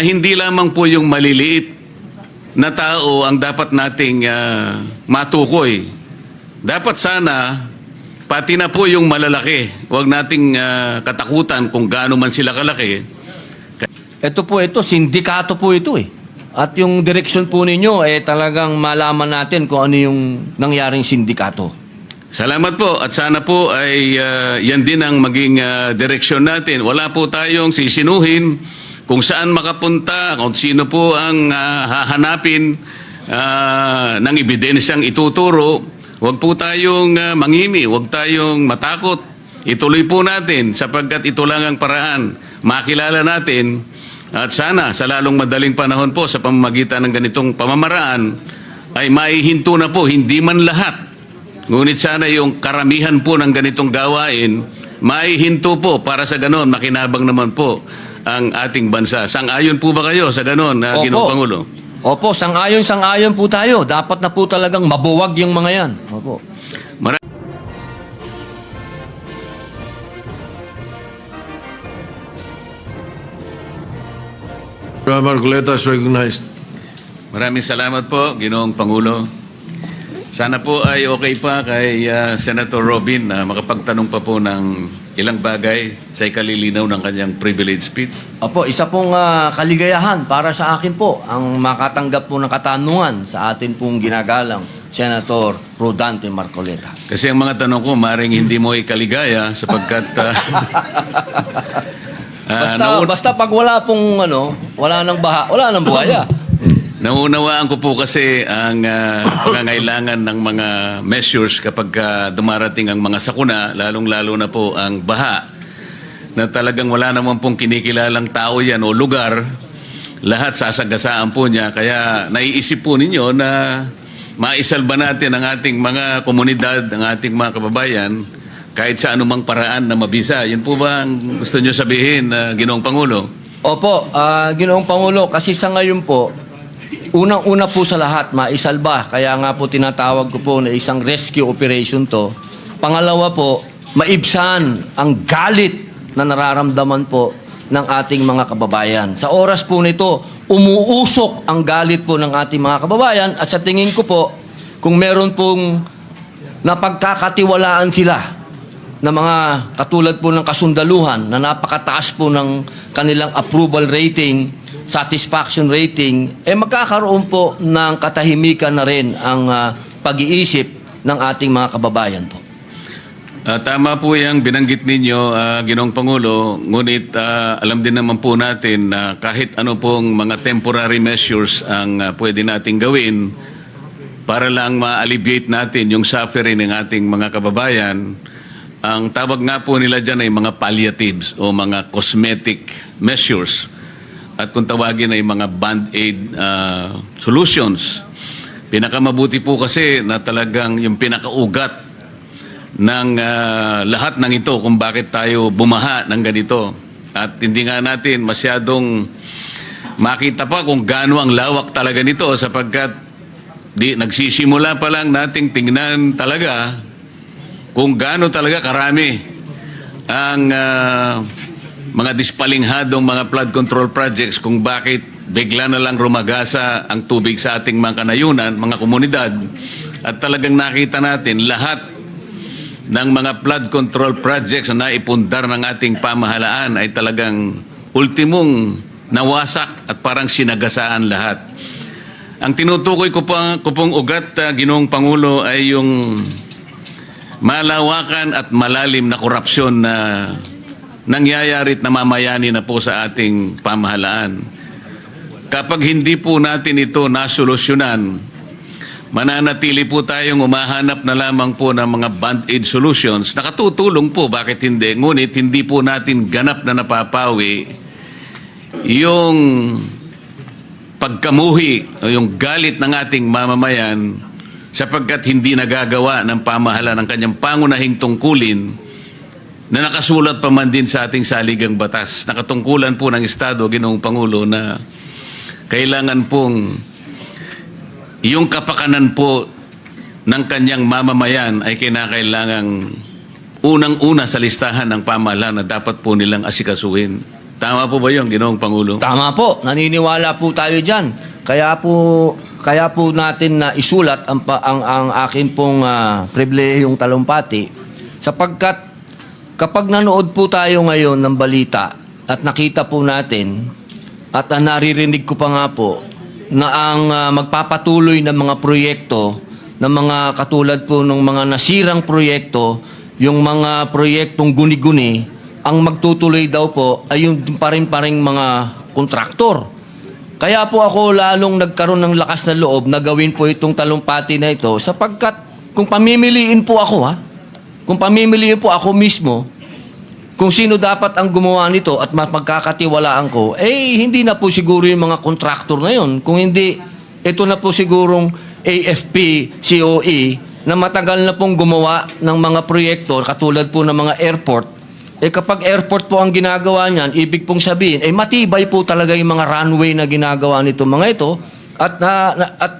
hindi lamang po yung maliliit na tao ang dapat nating ah, matukoy. Dapat sana pati na po yung malalaki. Huwag nating ah, katakutan kung gaano man sila kalaki. Ito po, ito, sindikato po ito eh. At yung direksyon po ninyo, eh talagang malaman natin kung ano yung nangyaring sindikato. Salamat po at sana po ay ah, yan din ang maging ah, direksyon natin. Wala po tayong sisinuhin kung saan makapunta, kung sino po ang ah, hahanapin ah, ng ebidensyang ituturo. Huwag po tayong ah, mangimi, huwag tayong matakot. Ituloy po natin sapagkat ito lang ang paraan. Makilala natin at sana sa lalong madaling panahon po sa pamamagitan ng ganitong pamamaraan ay maihinto na po, hindi man lahat Ngunit sana yung karamihan po ng ganitong gawain, maihinto po para sa ganon, makinabang naman po ang ating bansa. Sang-ayon po ba kayo sa ganon, uh, Ginoong Pangulo? Opo, sang-ayon, sang-ayon po tayo. Dapat na po talagang mabuwag yung mga yan. Opo. Is recognized. Maraming salamat po, Ginoong Pangulo. Sana po ay okay pa kay uh, Senator Robin na makapagtanong pa po ng ilang bagay sa ikalilinaw ng kanyang privilege speech. Opo, isa pong ah, kaligayahan para sa akin po ang makatanggap po ng katanungan sa atin pong ginagalang Senator Rodante Marcoleta. Kasi ang mga tanong ko, maring hindi mo ikaligaya sapagkat uh, ah, Basta, naun- basta pag wala pong ano, wala nang baha, wala nang buhaya. Naunawaan ko po kasi ang ah, pangangailangan ng mga measures kapag ah, dumarating ang mga sakuna, lalong-lalo na po ang baha, na talagang wala naman pong kinikilalang tao yan o lugar, lahat sasagasaan po niya. Kaya naiisip po ninyo na maisalba natin ang ating mga komunidad, ang ating mga kababayan, kahit sa anumang paraan na mabisa. Yun po ba ang gusto nyo sabihin, uh, Ginoong Pangulo? Opo, ah, Ginoong Pangulo, kasi sa ngayon po, unang-una po sa lahat, maisalba. Kaya nga po tinatawag ko po na isang rescue operation to. Pangalawa po, maibsan ang galit na nararamdaman po ng ating mga kababayan. Sa oras po nito, umuusok ang galit po ng ating mga kababayan at sa tingin ko po, kung meron pong napagkakatiwalaan sila na mga katulad po ng kasundaluhan na napakataas po ng kanilang approval rating, satisfaction rating, eh magkakaroon po ng katahimikan na rin ang ah, pag-iisip ng ating mga kababayan po. Ah, tama po yung binanggit ninyo, ah, Ginoong Pangulo, ngunit ah, alam din naman po natin na kahit ano pong mga temporary measures ang ah, pwede nating gawin para lang ma-alleviate natin yung suffering ng ating mga kababayan, ang tawag nga po nila dyan ay mga palliatives o mga cosmetic measures at kung tawagin ay mga band-aid ah, solutions. Pinakamabuti po kasi na talagang yung pinakaugat ng ah, lahat ng ito kung bakit tayo bumaha ng ganito. At hindi nga natin masyadong makita pa kung gaano ang lawak talaga nito sapagkat di nagsisimula pa lang nating tingnan talaga kung gaano talaga karami ang ah, mga dispalinghadong mga flood control projects kung bakit bigla na lang rumagasa ang tubig sa ating mga kanayunan, mga komunidad at talagang nakita natin lahat ng mga flood control projects na naipundar ng ating pamahalaan ay talagang ultimong nawasak at parang sinagasaan lahat. Ang tinutukoy ko, pa, ko pong ugat, uh, Ginoong Pangulo, ay yung malawakan at malalim na korupsyon na nangyayari at namamayani na po sa ating pamahalaan. Kapag hindi po natin ito nasolusyonan, mananatili po tayong umahanap na lamang po ng mga band-aid solutions. Nakatutulong po, bakit hindi? Ngunit hindi po natin ganap na napapawi yung pagkamuhi o yung galit ng ating mamamayan sapagkat hindi nagagawa ng pamahala ng kanyang pangunahing tungkulin na nakasulat pa man din sa ating saligang batas. Nakatungkulan po ng Estado, Ginoong Pangulo, na kailangan pong yung kapakanan po ng kanyang mamamayan ay kinakailangang unang-una sa listahan ng pamahalaan na dapat po nilang asikasuhin. Tama po ba yun, Ginoong Pangulo? Tama po, naniniwala po tayo diyan. Kaya po kaya po natin na isulat ang ang, ang akin pong uh, pribilehiyong talumpati sapagkat kapag nanood po tayo ngayon ng balita at nakita po natin at ah, naririnig ko pa nga po na ang ah, magpapatuloy ng mga proyekto ng mga katulad po ng mga nasirang proyekto, yung mga proyektong guni-guni, ang magtutuloy daw po ay yung pa rin pa rin mga kontraktor. Kaya po ako lalong nagkaroon ng lakas na loob na gawin po itong talumpati na ito sapagkat kung pamimiliin po ako ha, kung pamimiliin po ako mismo, kung sino dapat ang gumawa nito at mas magkakatiwalaan ko, eh hindi na po siguro yung mga kontraktor na yun. Kung hindi, ito na po sigurong AFP, COE, na matagal na pong gumawa ng mga proyekto katulad po ng mga airport. Eh kapag airport po ang ginagawa niyan, ibig pong sabihin, eh matibay po talaga yung mga runway na ginagawa nito mga ito. At, na, na- at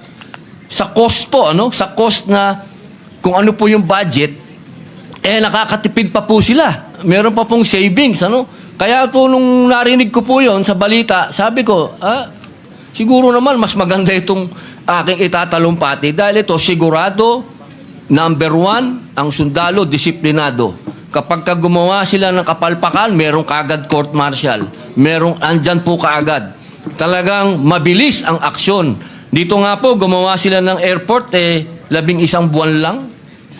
sa cost po, ano? Sa cost na kung ano po yung budget, eh nakakatipid pa po sila. Meron pa pong savings, ano? Kaya po nung narinig ko po yon sa balita, sabi ko, ah, siguro naman mas maganda itong aking itatalumpati dahil ito sigurado, number one, ang sundalo, disiplinado. Kapag ka gumawa sila ng kapalpakan, merong kagad court martial. Merong andyan po kaagad. Talagang mabilis ang aksyon. Dito nga po, gumawa sila ng airport, eh, labing isang buwan lang.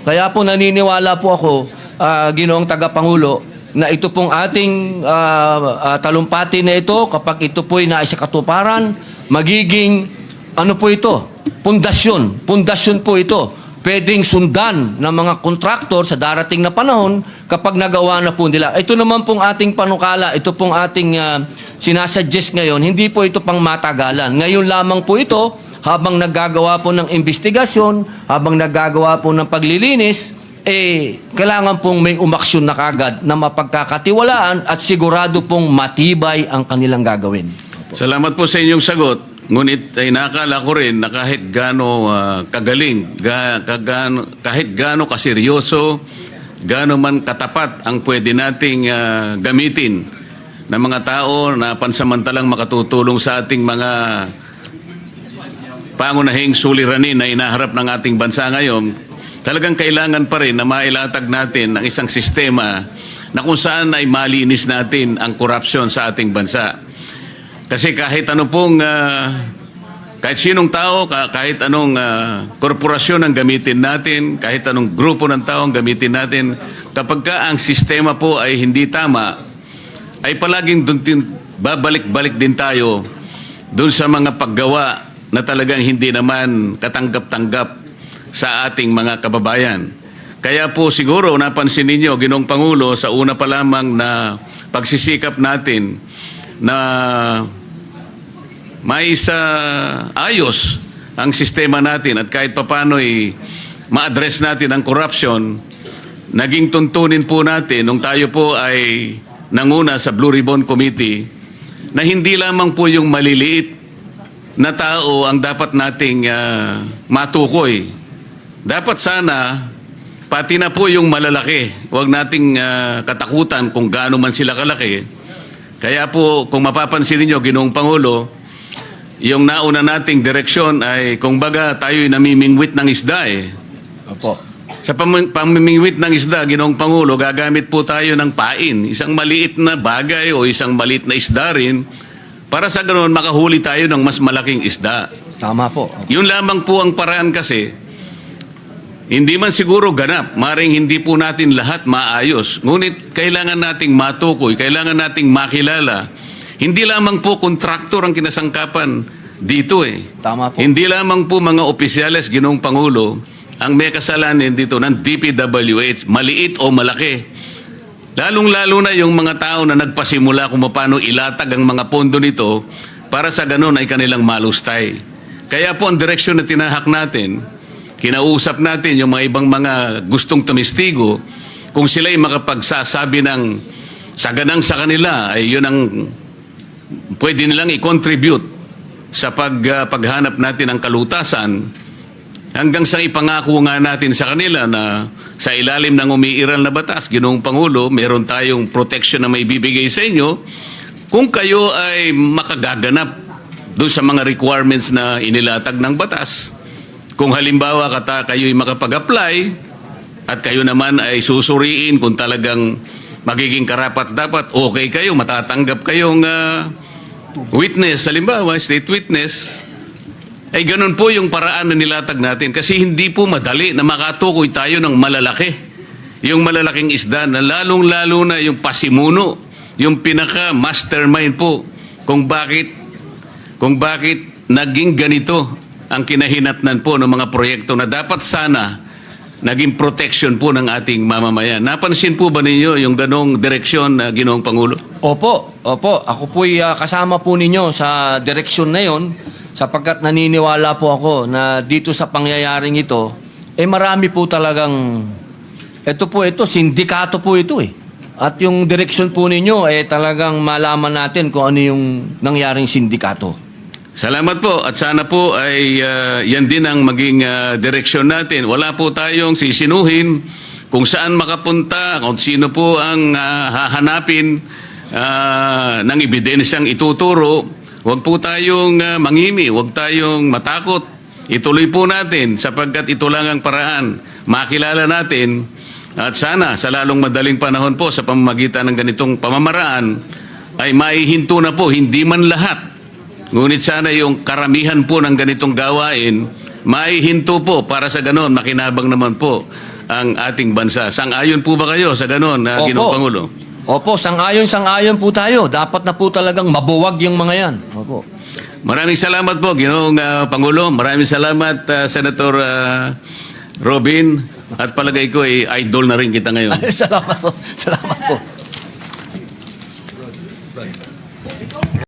Kaya po naniniwala po ako, ah, ginoong tagapangulo, na ito pong ating ah, ah, talumpati na ito, kapag ito po'y naisa katuparan, magiging, ano po ito? Pundasyon. Pundasyon po ito. Pwedeng sundan ng mga kontraktor sa darating na panahon kapag nagawa na po nila. Ito naman pong ating panukala, ito pong ating ah, sinasuggest ngayon, hindi po ito pang matagalan. Ngayon lamang po ito, habang naggagawa po ng investigasyon, habang naggagawa po ng paglilinis, eh, kailangan pong may umaksyon na kagad na mapagkakatiwalaan at sigurado pong matibay ang kanilang gagawin. Salamat po sa inyong sagot. Ngunit ay nakakala ko rin na kahit gaano ah, kagaling, ga, kagano, kahit gaano kaseryoso, gaano man katapat ang pwede nating ah, gamitin ng mga tao na pansamantalang makatutulong sa ating mga pangunahing suliranin na inaharap ng ating bansa ngayon, talagang kailangan pa rin na mailatag natin ang isang sistema na kung saan ay malinis natin ang korupsyon sa ating bansa. Kasi kahit ano pong, ah, kahit sinong tao, ka- kahit anong ah, korporasyon ang gamitin natin, kahit anong grupo ng tao ang gamitin natin, kapag ka ang sistema po ay hindi tama, ay palaging dun tin, babalik-balik din tayo doon sa mga paggawa na talagang hindi naman katanggap-tanggap sa ating mga kababayan. Kaya po siguro napansin ninyo, Ginong Pangulo, sa una pa lamang na pagsisikap natin na may isa ayos ang sistema natin at kahit papano'y ma-address natin ang corruption, naging tuntunin po natin nung tayo po ay nanguna sa Blue Ribbon Committee na hindi lamang po yung maliliit na tao ang dapat nating ah, matukoy. Dapat sana pati na po yung malalaki, huwag nating ah, katakutan kung gaano man sila kalaki. Kaya po, kung mapapansin niyo Ginoong Pangulo, yung nauna nating direksyon ay kung baga tayo'y namimingwit ng isda eh. Opo. Sa pam- pamimingwit ng isda, Ginoong Pangulo, gagamit po tayo ng pain. Isang maliit na bagay o isang maliit na isda rin para sa ganoon makahuli tayo ng mas malaking isda. Tama po. Yun lamang po ang paraan kasi, hindi man siguro ganap, maring hindi po natin lahat maayos. Ngunit kailangan nating matukoy, kailangan nating makilala. Hindi lamang po kontraktor ang kinasangkapan dito eh. Tama po. Hindi lamang po mga opisyales, ginong Pangulo, ang may kasalanan dito ng DPWH, maliit o malaki. Lalong-lalo na yung mga tao na nagpasimula kung paano ilatag ang mga pondo nito para sa ganun ay kanilang malustay. Kaya po ang direksyon na tinahak natin, kinausap natin yung mga ibang mga gustong tumistigo, kung sila'y makapagsasabi ng saganang sa kanila, ay yun ang pwede nilang i-contribute sa pag, ah, paghanap natin ng kalutasan hanggang sa ipangako nga natin sa kanila na sa ilalim ng umiiral na batas, Ginoong Pangulo, meron tayong protection na may bibigay sa inyo kung kayo ay makagaganap doon sa mga requirements na inilatag ng batas, kung halimbawa kata kayo'y makapag-apply at kayo naman ay susuriin kung talagang magiging karapat dapat, okay kayo, matatanggap kayong ah, witness, halimbawa, state witness, ay ganun po yung paraan na nilatag natin kasi hindi po madali na makatukoy tayo ng malalaki. Yung malalaking isda na lalong-lalo na yung pasimuno, yung pinaka-mastermind po kung bakit kung bakit naging ganito ang kinahinatnan po ng mga proyekto na dapat sana naging protection po ng ating mamamayan. Napansin po ba ninyo yung ganong direksyon na ginoong Pangulo? Opo, opo. Ako po'y ah, kasama po ninyo sa direksyon na yon sapagkat naniniwala po ako na dito sa pangyayaring ito, eh marami po talagang, ito po, ito, sindikato po ito eh. At yung direksyon po ninyo, eh talagang malaman natin kung ano yung nangyaring sindikato. Salamat po at sana po ay ah, yan din ang maging ah, direksyon natin. Wala po tayong sisinuhin kung saan makapunta, kung sino po ang ah, hahanapin ah, ng ebidensyang ituturo. Huwag po tayong ah, mangimi, huwag tayong matakot. Ituloy po natin sapagkat ito lang ang paraan. Makilala natin at sana sa lalong madaling panahon po sa pamamagitan ng ganitong pamamaraan ay maihinto na po, hindi man lahat. Ngunit sana yung karamihan po ng ganitong gawain, maihinto po para sa ganon, makinabang naman po ang ating bansa. Sang-ayon po ba kayo sa ganon, uh, Ginoong Pangulo? Opo, sang-ayon, sang-ayon po tayo. Dapat na po talagang mabuwag yung mga yan. Opo. Maraming salamat po, Ginoong uh, Pangulo. Maraming salamat, uh, Senator uh, Robin. At palagay ko, eh, idol na rin kita ngayon. salamat po. Salamat po.